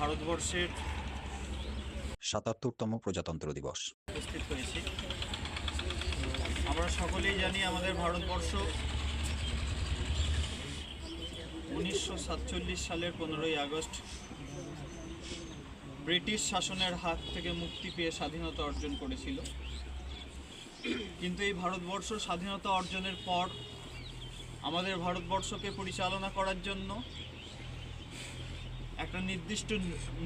ভারতবর্ষের সাতাত্তরতম প্রজাতন্ত্র দিবস। উপস্থিত হয়েছি। আমরা সকলেই জানি আমাদের ভারতবর্ষ উনিশশো সাতচল্লিশ সালের পনেরোই আগস্ট ব্রিটিশ শাসনের হাত থেকে মুক্তি পেয়ে স্বাধীনতা অর্জন করেছিল। কিন্তু এই ভারতবর্ষ স্বাধীনতা অর্জনের পর আমাদের ভারতবর্ষকে পরিচালনা করার জন্য একটা নির্দিষ্ট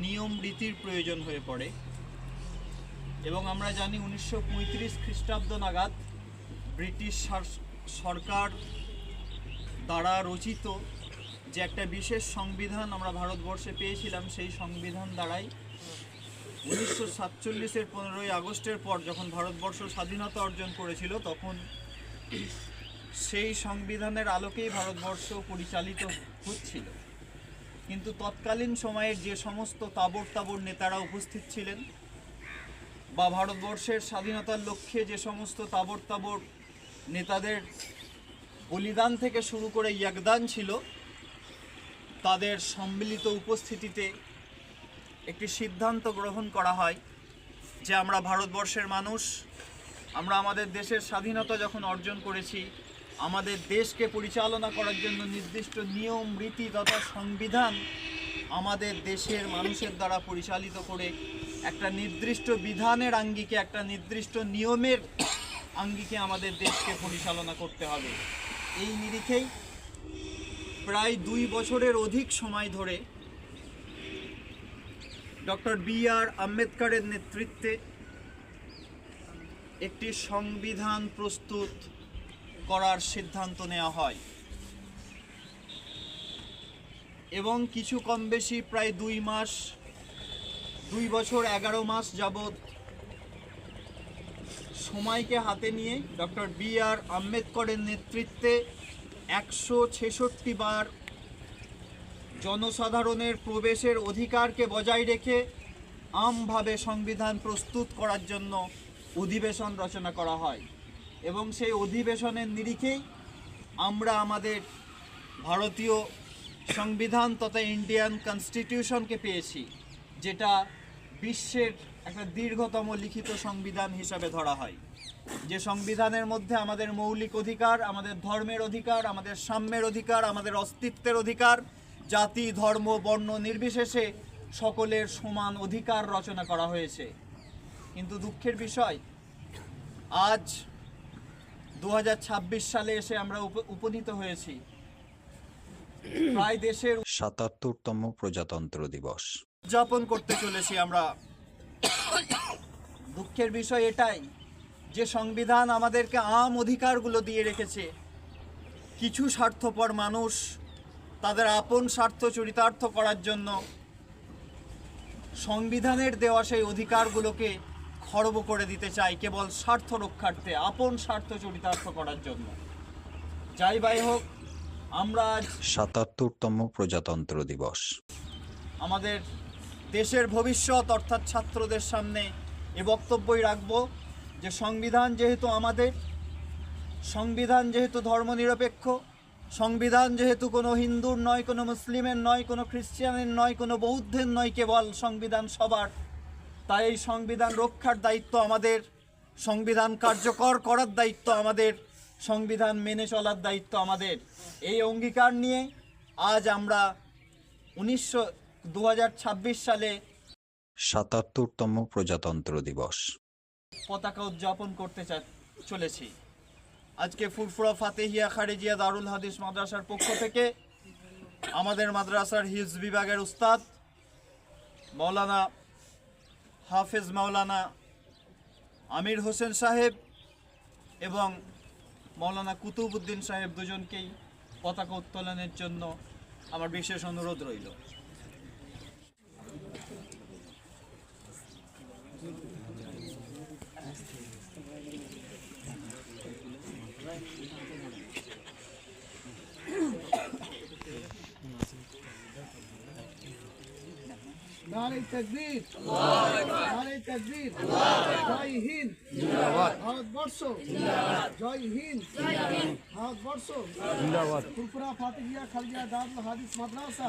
নিয়ম রীতির প্রয়োজন হয়ে পড়ে। এবং আমরা জানি উনিশশো পঁয়ত্রিশ খ্রিস্টাব্দ নাগাদ ব্রিটিশ সরকার দ্বারা রচিত যে একটা বিশেষ সংবিধান আমরা ভারতবর্ষে পেয়েছিলাম, সেই সংবিধান দ্বারাই উনিশশো সাতচল্লিশের পনেরোই আগস্টের পর যখন ভারতবর্ষ স্বাধীনতা অর্জন করেছিল, তখন সেই সংবিধানের আলোকেই ভারতবর্ষ পরিচালিত হচ্ছিল। কিন্তু তৎকালীন সময়ের যে সমস্ত তাবড় তাবড় নেতারা উপস্থিত ছিলেন বা ভারতবর্ষের স্বাধীনতার লক্ষ্যে যে সমস্ত তাবড় তাবড় নেতাদের বলিদান থেকে শুরু করে ইয়াগদান ছিল, তাদের সম্মিলিত উপস্থিতিতে একটি সিদ্ধান্ত গ্রহণ করা হয় যে আমরা ভারতবর্ষের মানুষ, আমরা আমাদের দেশের স্বাধীনতা যখন অর্জন করেছি আমাদের দেশকে পরিচালনা করার জন্য নির্দিষ্ট নিয়ম, রীতি তথা সংবিধান আমাদের দেশের মানুষের দ্বারা পরিচালিত করে একটা নির্দিষ্ট বিধানের আঙ্গিকে, একটা নির্দিষ্ট নিয়মের আঙ্গিকে আমাদের দেশকে পরিচালনা করতে হবে। এই নিরিখেই প্রায় দুই বছরের অধিক সময় ধরে ডক্টর বি আর আম্বেদকরের নেতৃত্বে একটি সংবিধান প্রস্তুত করার সিদ্ধান্ত নেওয়া হয়। এবং কিছু কম বেশি প্রায় দুই মাস, দুই বছর এগারো মাস যাবৎ সময়কে হাতে নিয়ে ডক্টর বি আর আম্বেদকরের নেতৃত্বে একশো ছেষট্টি বার জনসাধারণের প্রবেশের অধিকারকে বজায় রেখে আমভাবে সংবিধান প্রস্তুত করার জন্য অধিবেশন রচনা করা হয়। এবং সেই অধিবেশনের নিরিখেই আমরা আমাদের ভারতীয় সংবিধান তথা ইন্ডিয়ান কনস্টিটিউশনকে পেয়েছি, যেটা বিশ্বের একটা দীর্ঘতম লিখিত সংবিধান হিসাবে ধরা হয়। যে সংবিধানের মধ্যে আমাদের মৌলিক অধিকার, আমাদের ধর্মের অধিকার, আমাদের সাম্যের অধিকার, আমাদের অস্তিত্বের অধিকার, জাতি, ধর্ম, বর্ণ নির্বিশেষে সকলের সমান অধিকার রচনা করা হয়েছে। কিন্তু দুঃখের বিষয়, আজ দু হাজার ছাব্বিশ সালে এসে আমরা উপ- উপনীত হয়েছি। প্রায় দেশের সাতাত্তরতম প্রজাতন্ত্র দিবস। উদযাপন করতে চলেছি আমরা। দুঃখের বিষয় এটাই যে সংবিধান আমাদেরকে আম অধিকারগুলো দিয়ে রেখেছে। কিছু স্বার্থপর মানুষ তাদের আপন স্বার্থ চরিতার্থ করার জন্য সংবিধানের দেওয়া সেই অধিকারগুলোকে খর্ব করে দিতে চায় কেবল স্বার্থ রক্ষার্থে আপন স্বার্থ চরিতার্থ করার জন্য। যাই বাই হোক আমরা আজ সাতাত্তরতম প্রজাতন্ত্র দিবস। আমাদের দেশের ভবিষ্যৎ অর্থাৎ ছাত্রদের সামনে এ বক্তব্যই রাখব যে সংবিধান যেহেতু আমাদের সংবিধান যেহেতু ধর্মনিরপেক্ষ সংবিধান যেহেতু কোনো হিন্দুর নয় কোনো মুসলিমের নয় কোনো খ্রিস্টানের নয় কোনো বৌদ্ধের নয় কেবল সংবিধান সবার তাই এই সংবিধান রক্ষার দায়িত্ব আমাদের সংবিধান কার্যকর করার দায়িত্ব আমাদের সংবিধান মেনে চলার দায়িত্ব আমাদের। এই অঙ্গীকার নিয়ে আজ আমরা উনিশশো দু সালে সাতাত্তরতম প্রজাতন্ত্র দিবস। পতাকা উদযাপন করতে চা- চলেছি। আজকে ফুরফুরা ফাতেহিয়া খারেজিয়া দারুল হাদিস মাদ্রাসার পক্ষ থেকে আমাদের মাদ্রাসার হিজ বিভাগের উস্তাদ মৌলানা হাফেজ মাওলানা আমির হোসেন সাহেব এবং মৌলানা কুতুবউদ্দিন সাহেব দুজনকেই পতাকা উত্তোলনের জন্য আমার বিশেষ অনুরোধ রইল। নারে তকবীর। নারে তকবীর। জয় হিন্দ। ভারতবর্ষ। জয় হিন্দ। ভারতবর্ষ। ত্রিপুরা ফাতিহিয়া খালিয়া দারুল হাদিস মাদ্রাসা।